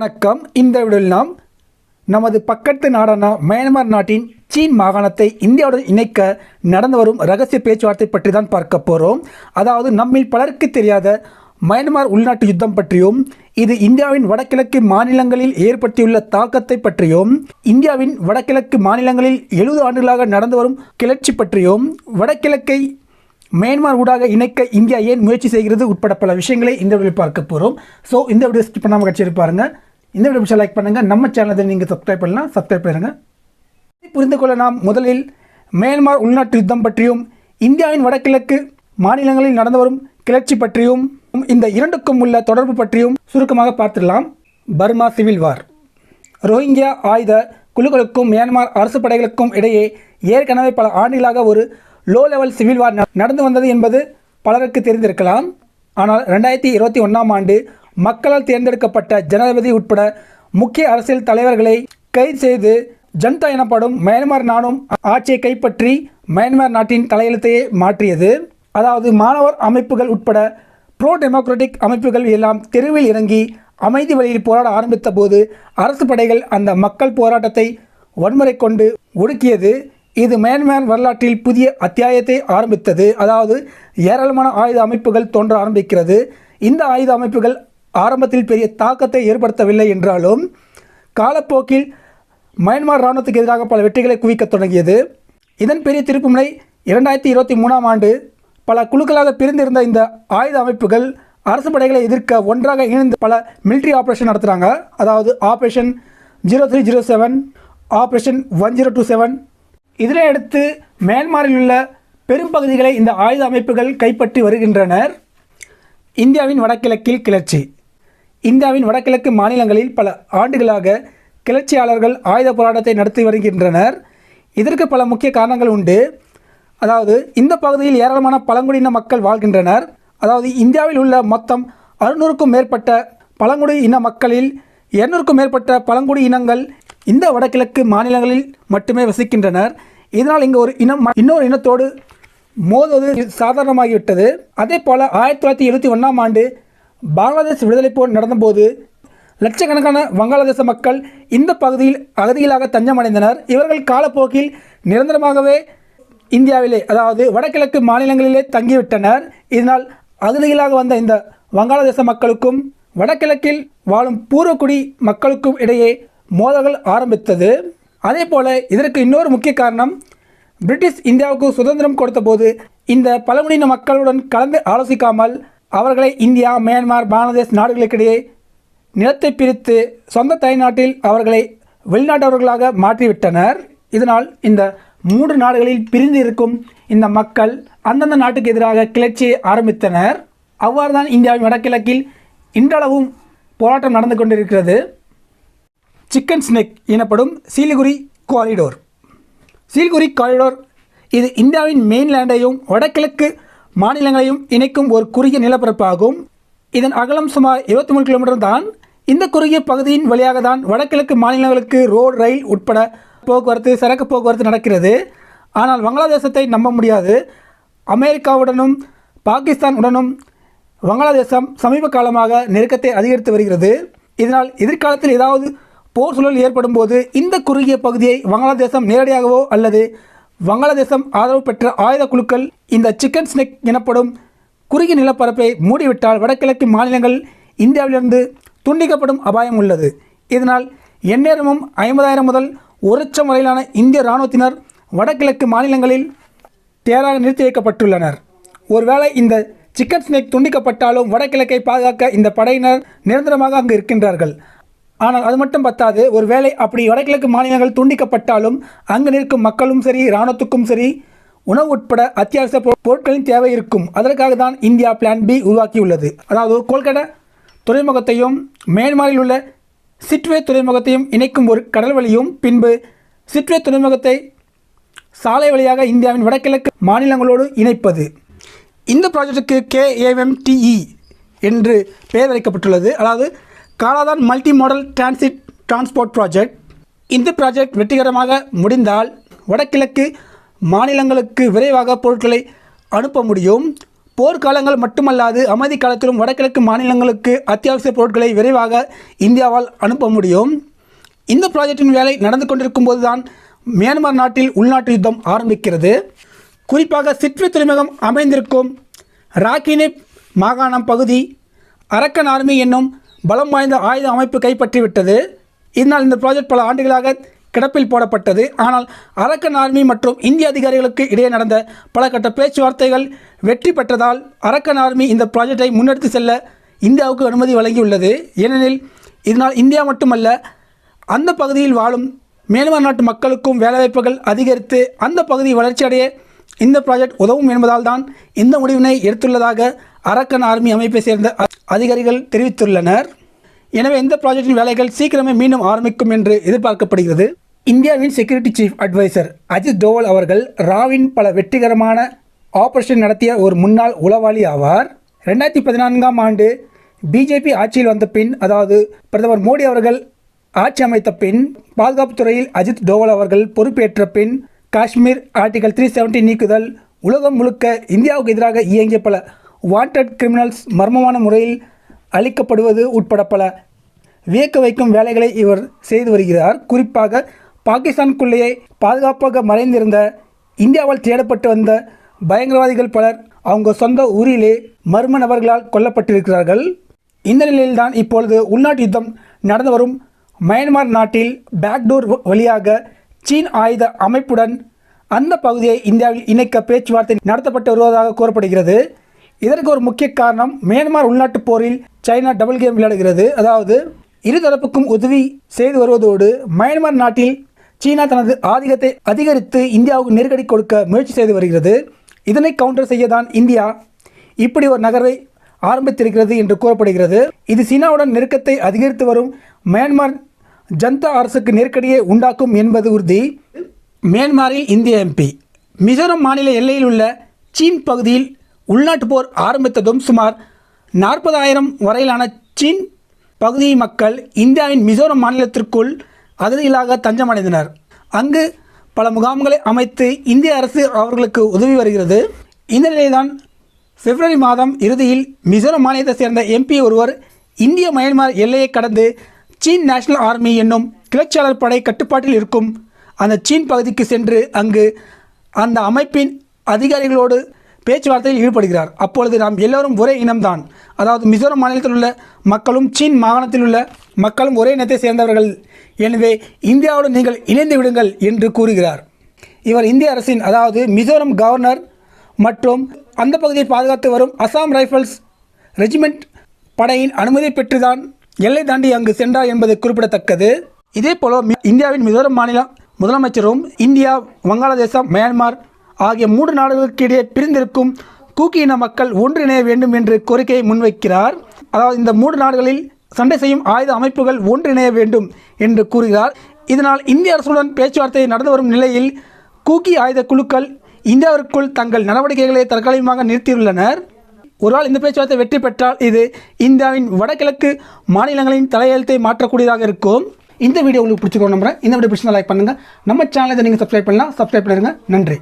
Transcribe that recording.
வணக்கம். இந்த வீடியோவில் நாம் நமது பக்கத்து நாடான மயன்மார் நாட்டின் சீன் மாகாணத்தை இந்தியாவுடன் இணைக்க நடந்து வரும் ரகசிய பேச்சுவார்த்தை பற்றி தான் பார்க்க போகிறோம் அதாவது நம்மில் பலருக்கு தெரியாத மயன்மார் உள்நாட்டு யுத்தம் பற்றியும் இது இந்தியாவின் வடகிழக்கு மாநிலங்களில் ஏற்படுத்தியுள்ள தாக்கத்தை பற்றியும் இந்தியாவின் வடகிழக்கு மாநிலங்களில் எழுபது ஆண்டுகளாக நடந்து வரும் கிளர்ச்சி பற்றியும் வடகிழக்கை மியான்மர் ஊடாக இணைக்க இந்தியா ஏன் முயற்சி செய்கிறது உட்பட பல விஷயங்களை இந்த வீடியோ பார்க்க போகிறோம் ஸோ இந்த வீடியோ ஸ்கிப் பண்ணாமல் கட்சி இந்த வீடியோ பிடிச்சா லைக் பண்ணுங்கள் நம்ம சேனலை நீங்கள் சப்ஸ்கிரைப் பண்ணலாம். சப்ஸ்கிரைப் பண்ணுங்கள் புரிந்து கொள்ள நாம் முதலில் மியான்மர் உள்நாட்டு யுத்தம் பற்றியும் இந்தியாவின் வடகிழக்கு மாநிலங்களில் நடந்து வரும் கிளர்ச்சி பற்றியும் இந்த இரண்டுக்கும் உள்ள தொடர்பு பற்றியும் சுருக்கமாக பார்த்துடலாம். Burma civil war. ரோஹிங்கியா ஆயுத குழுக்களுக்கும் மியான்மர் அரசு படைகளுக்கும் இடையே ஏற்கனவே பல ஆண்டுகளாக ஒரு லோ லெவல் சிவில் வார் ந- நடந்து வந்தது என்பது பலருக்கு தெரிந்திருக்கலாம். ஆனால் ரெண்டாயிரத்தி இருபத்தி ஒன்றாம் ஆண்டு மக்களால் தேர்ந்தெடுக்கப்பட்ட ஜனாதிபதி உட்பட முக்கிய அரசியல் தலைவர்களை கைது செய்து ஜனதா எனப்படும் மயன்மார் நாடும் ஆட்சியை கைப்பற்றி மயன்மார் நாட்டின் தலையெழுத்தையே மாற்றியது. அதாவது மாணவர் அமைப்புகள் உட்பட ப்ரோ டெமோக்ராட்டிக் அமைப்புகள் எல்லாம் தெருவில் இறங்கி அமைதி வழியில் போராட ஆரம்பித்த போது அரசு படைகள் அந்த மக்கள் போராட்டத்தை வன்முறை கொண்டு ஒடுக்கியது. இது மியான்மர் வரலாற்றில் புதிய அத்தியாயத்தை ஆரம்பித்தது. அதாவது ஏராளமான ஆயுத அமைப்புகள் தோன்ற ஆரம்பிக்கிறது. இந்த ஆயுத அமைப்புகள் ஆரம்பத்தில் பெரிய தாக்கத்தை ஏற்படுத்தவில்லை என்றாலும் காலப்போக்கில் மயன்மார் இராணுவத்துக்கு எதிராக பல வெற்றிகளை குவிக்க தொடங்கியது. இதன் பெரிய திருப்புமுனை இரண்டாயிரத்தி இருபத்தி மூணாம் ஆண்டு பல குழுக்களாக பிரிந்திருந்த இந்த ஆயுத அமைப்புகள் அரசு படைகளை எதிர்க்க ஒன்றாக இணைந்து பல மிலிட்ரி ஆப்ரேஷன் நடத்துகிறாங்க அதாவது operation zero three zero seven operation one zero two seven இதனை அடுத்து மியான்மரில் உள்ள பெரும் பகுதிகளை இந்த ஆயுத அமைப்புகள் கைப்பற்றி வருகின்றனர். இந்தியாவின் வடகிழக்கில் கிளர்ச்சி. இந்தியாவின் வடகிழக்கு மாநிலங்களில் பல ஆண்டுகளாக கிளர்ச்சியாளர்கள் ஆயுத போராட்டத்தை நடத்தி வருகின்றனர். இதற்கு பல முக்கிய காரணங்கள் உண்டு. அதாவது இந்த பகுதியில் ஏராளமான பழங்குடியின மக்கள் வாழ்கின்றனர். அதாவது இந்தியாவில் உள்ள மொத்தம் அறுநூறுக்கும் மேற்பட்ட பழங்குடி இன மக்களில் இருநூறுக்கும் மேற்பட்ட பழங்குடி இனங்கள் இந்த வடகிழக்கு மாநிலங்களில் மட்டுமே வசிக்கின்றனர். இதனால் இங்கு ஒரு இனம் இன்னொரு இனத்தோடு மோதுவது சாதாரணமாகிவிட்டது. அதே போல் ஆயிரத்தி தொள்ளாயிரத்தி எழுபத்தி ஒன்றாம் ஆண்டு பங்களாதேஷ் விடுதலை போர் நடந்தபோது லட்சக்கணக்கான வங்காளதேச மக்கள் இந்த பகுதியில் அகதிகளாக தஞ்சமடைந்தனர். இவர்கள் காலப்போக்கில் நிரந்தரமாகவே இந்தியாவிலே அதாவது வடகிழக்கு மாநிலங்களிலே தங்கிவிட்டனர். இதனால் அகதிகளாக வந்த இந்த வங்காளதேச மக்களுக்கும் வடகிழக்கில் வாழும் பூர்வக்குடி மக்களுக்கும் இடையே மோதல்கள் ஆரம்பித்தது. அதே போல இதற்கு இன்னொரு முக்கிய காரணம் பிரிட்டிஷ் இந்தியாவுக்கு சுதந்திரம் கொடுத்தபோது இந்த பழங்குடியின மக்களுடன் கலந்து ஆலோசிக்காமல் அவர்களை இந்தியா மியான்மர் பங்களாதேஷ் நாடுகளுக்கிடையே நிலத்தை பிரித்து சொந்த தாய்நாட்டில் அவர்களை வெளிநாட்டவர்களாக மாற்றிவிட்டனர். இதனால் இந்த மூன்று நாடுகளில் பிரிந்து இருக்கும் இந்த மக்கள் அந்தந்த நாட்டுக்கு எதிராக கிளர்ச்சியை ஆரம்பித்தனர். அவ்வாறு தான் இந்தியாவின் வடகிழக்கில் இன்றளவும் போராட்டம் நடந்து கொண்டிருக்கிறது. சிக்கன் ஸ்னெக் எனப்படும் சீலிகுரி காரிடோர். சீல்குரி காரிடோர் இது இந்தியாவின் மெயின்லேண்டையும் வடகிழக்கு மாநிலங்களையும் இணைக்கும் ஒரு குறுகிய நிலப்பரப்பாகும். இதன் அகலம் சுமார் இருபத்தி மூணு கிலோமீட்டர் தான். இந்த குறுகிய பகுதியின் வழியாக தான் வடகிழக்கு மாநிலங்களுக்கு ரோடு ரயில் உட்பட போக்குவரத்து சரக்கு போக்குவரத்து நடக்கிறது. ஆனால் வங்களாதேசத்தை நம்ப முடியாது. அமெரிக்காவுடனும் பாகிஸ்தானுடனும் வங்களாதேசம் சமீப காலமாக நெருக்கத்தை அதிகரித்து வருகிறது. இதனால் எதிர்காலத்தில் ஏதாவது போர் சூழல் ஏற்படும் போது இந்த குறுகிய பகுதியை வங்களாதேசம் நேரடியாகவோ அல்லது வங்காளதேசம் ஆதரவு பெற்ற ஆயுத குழுக்கள் இந்த சிக்கன் ஸ்னெக் எனப்படும் குறுகிய நிலப்பரப்பை மூடிவிட்டால் வடகிழக்கு மாநிலங்கள் இந்தியாவிலிருந்து துண்டிக்கப்படும் அபாயம் உள்ளது. இதனால் எந்நேரமும் ஐம்பதாயிரம் முதல் ஒரு லட்சம் வரையிலான இந்திய இராணுவத்தினர் வடகிழக்கு மாநிலங்களில் தேராக நிறுத்தி வைக்கப்பட்டுள்ளனர். ஒருவேளை இந்த சிக்கன் ஸ்னேக் துண்டிக்கப்பட்டாலும் வடகிழக்கை பாதுகாக்க இந்த படையினர் நிரந்தரமாக அங்கு இருக்கின்றார்கள். ஆனால் அது மட்டும் பத்தாது. ஒருவேளை அப்படி வடகிழக்கு மாநிலங்கள் துண்டிக்கப்பட்டாலும் அங்கு நிற்கும் மக்களும் சரி இராணுவத்துக்கும் சரி உணவு உட்பட அத்தியாவசிய பொருட்களின் தேவை இருக்கும். அதற்காக தான் இந்தியா பிளான் பி உருவாக்கியுள்ளது. அதாவது கோல்கட்டா துறைமுகத்தையும் மியான்மரில் உள்ள சிட்வே துறைமுகத்தையும் இணைக்கும் ஒரு கடல் வழியும் பின்பு சிட்வே துறைமுகத்தை சாலை வழியாக இந்தியாவின் வடகிழக்கு மாநிலங்களோடு இணைப்பது. இந்த ப்ராஜெக்ட்டுக்கு கேஏஎம்டிஇ என்று பெயர் வைக்கப்பட்டுள்ளது அதாவது Kaladan multi modal transit transport project இந்த ப்ராஜெக்ட் வெற்றிகரமாக முடிந்தால் வடகிழக்கு மாநிலங்களுக்கு விரைவாக பொருட்களை அனுப்ப முடியும். போர்க்காலங்கள் மட்டுமல்லாது அமைதி காலத்திலும் வடகிழக்கு மாநிலங்களுக்கு அத்தியாவசிய பொருட்களை விரைவாக இந்தியாவால் அனுப்ப முடியும். இந்த ப்ராஜெக்டின் வேலை நடந்து கொண்டிருக்கும் போதுதான் மியான்மர் நாட்டில் உள்நாட்டு யுத்தம் ஆரம்பிக்கிறது. குறிப்பாக சிட்வி துறைமுகம் அமைந்திருக்கும் ராக்கினிப் மாகாணம் பகுதி அரக்கன் ஆர்மி என்னும் பலம் வாய்ந்த ஆயுத அமைப்பு கைப்பற்றிவிட்டது. இதனால் இந்த ப்ராஜெக்ட் பல ஆண்டுகளாக கிடப்பில் போடப்பட்டது. ஆனால் அரக்கன் ஆர்மி மற்றும் இந்திய அதிகாரிகளுக்கு இடையே நடந்த பல கட்ட பேச்சுவார்த்தைகள் வெற்றி பெற்றதால் அரக்கன் ஆர்மி இந்த ப்ராஜெக்டை முன்னெடுத்து செல்ல இந்தியாவுக்கு அனுமதி வழங்கியுள்ளது. ஏனெனில் இதனால் இந்தியா மட்டுமல்ல அந்த பகுதியில் வாழும் மியான்மர் நாட்டு மக்களுக்கும் வேலைவாய்ப்புகள் அதிகரித்து அந்த பகுதி வளர்ச்சியடைய இந்த ப்ராஜெக்ட் உதவும் என்பதால் தான் இந்த முடிவினை எடுத்துள்ளதாக அரக்கன் ஆர்மி அமைப்பை சேர்ந்த அதிகாரிகள் தெரிவித்துள்ளனர். எனவே இந்த ப்ராஜெக்டின் வேலைகள் சீக்கிரமே மீண்டும் ஆரம்பிக்கும் என்று எதிர்பார்க்கப்படுகிறது. இந்தியாவின் security chief adviser Ajit Doval அவர்கள் ராவின் பல வெற்றிகரமான ஆபரேஷன் நடத்திய ஒரு முன்னாள் உளவாளி ஆவார். ரெண்டாயிரத்தி பதினான்காம் ஆண்டு பிஜேபி ஆட்சியில் வந்த பின் அதாவது பிரதமர் மோடி அவர்கள் ஆட்சி அமைத்த பின் பாதுகாப்பு துறையில் அஜித் டோவல் அவர்கள் பொறுப்பேற்ற பின் காஷ்மீர் ஆர்டிகல் த்ரீ செவன்டி நீக்குதல் உலகம் முழுக்க இந்தியாவுக்கு எதிராக இயங்கிய பல வாண்டட் கிரிமினல்ஸ் மர்மமான முறையில் அளிக்கப்படுவது உட்பட பல. வியக்க வைக்கும் வேலைகளை இவர் செய்து வருகிறார். குறிப்பாக பாகிஸ்தானுக்குள்ளேயே பாதுகாப்பாக மறைந்திருந்த இந்தியாவால் தேடப்பட்டு வந்த பயங்கரவாதிகள் பலர் அவங்க சொந்த ஊரிலே மர்ம நபர்களால் கொல்லப்பட்டிருக்கிறார்கள். இந்த நிலையில்தான் இப்பொழுது உள்நாட்டு யுத்தம் நடந்து வரும். மயன்மார் நாட்டில் பேக்டோர் வழியாக சீன் ஆயுத அமைப்புடன் அந்த பகுதியை இந்தியாவில் இணைக்க பேச்சுவார்த்தை நடத்தப்பட்டு வருவதாக கூறப்படுகிறது. இதற்கு ஒரு முக்கிய காரணம் மியான்மர் உள்நாட்டுப் போரில் சைனா டபுள் கேம் விளையாடுகிறது. அதாவது இருதரப்புக்கும் உதவி செய்து வருவதோடு மியான்மர் நாட்டில் சீனா தனது ஆதிக்கத்தை அதிகரித்து இந்தியாவுக்கு நெருக்கடி கொடுக்க முயற்சி செய்து வருகிறது. இதனை கவுண்டர் செய்ய தான் இந்தியா இப்படி ஒரு நகர்வை ஆரம்பித்திருக்கிறது என்று கூறப்படுகிறது. இது சீனாவுடன் நெருக்கத்தை அதிகரித்து வரும் மியான்மர் ஜனதா அரசுக்கு நெருக்கடியை உண்டாக்கும் என்பது உறுதி. மியான்மரில் இந்திய எம்பி. மிசோரம் மாநில எல்லையில் உள்ள சீன் பகுதியில் உள்நாட்டு போர் ஆரம்பித்ததும் சுமார் நாற்பதாயிரம் வரையிலான சீன் பகுதி மக்கள் இந்தியாவின் மிசோரம் மாநிலத்திற்குள் அகதிகளாக தஞ்சமடைந்தனர். அங்கு பல முகாம்களை அமைத்து இந்திய அரசு அவர்களுக்கு உதவி வருகிறது. இந்த நிலையில்தான் பிப்ரவரி மாதம் இறுதியில் மிசோரம் மாநிலத்தை சேர்ந்த எம்பி ஒருவர் இந்திய மயன்மார் எல்லையை கடந்து சீன் நேஷனல் ஆர்மி என்னும் கிளர்ச்சியாளர் படை கட்டுப்பாட்டில் இருக்கும் அந்த சீன் பகுதிக்கு சென்று அங்கு அந்த அமைப்பின் அதிகாரிகளோடு பேச்சுவார்த்தையில் ஈடுபடுகிறார். அப்பொழுது நாம் எல்லோரும் ஒரே இனம்தான். அதாவது மிசோரம் மாநிலத்தில் உள்ள மக்களும் சீன் மாகாணத்தில் உள்ள மக்களும் ஒரே இனத்தை சேர்ந்தவர்கள். எனவே இந்தியாவோடு நீங்கள் இணைந்து விடுங்கள் என்று கூறுகிறார். இவர் இந்திய அரசின் அதாவது மிசோரம் கவர்னர் மற்றும் அந்த பகுதியை பாதுகாத்து வரும் அசாம் ரைஃபிள்ஸ் ரெஜிமெண்ட் படையின் அனுமதி பெற்றுதான் எல்லை தாண்டி அங்கு சென்றார் என்பது குறிப்பிடத்தக்கது. இதே போல மி- இந்தியாவின் மிசோரம் மாநில முதலமைச்சரும் இந்தியா வங்காளதேசம் மியான்மர் ஆகிய மூன்று நாடுகளுக்கு இடையே பிரிந்திருக்கும் கூக்கி இன மக்கள் ஒன்றிணைய வேண்டும் என்று கோரிக்கையை முன்வைக்கிறார். அதாவது இந்த மூன்று நாடுகளில் சண்டை செய்யும் ஆயுத அமைப்புகள் ஒன்றிணைய வேண்டும் என்று கூறுகிறார். இதனால் இந்திய அரசுடன் பேச்சுவார்த்தை நடந்து வரும் நிலையில் கூக்கி ஆயுத குழுக்கள் இந்தியாவிற்குள் தங்கள் நடவடிக்கைகளை தற்காலிகமாக நிறுத்தியுள்ளனர். ஒருவேளை இந்த பேச்சுவார்த்தை வெற்றி பெற்றால் இது இந்தியாவின் வடகிழக்கு மாநிலங்களின் தலையெழுத்தை மாற்றக்கூடியதாக இருக்கும். இந்த வீடியோ உங்களுக்கு பிடிச்சிக்கோ நம்புறேன். இந்த வீடியோ பிடிச்சிருந்தா லைக் பண்ணுங்கள் நம்ம சேனலை நீங்கள் சப்ஸ்கிரைப் பண்ணலாம். சப்ஸ்கிரைப் பண்ணிடுங்க. நன்றி.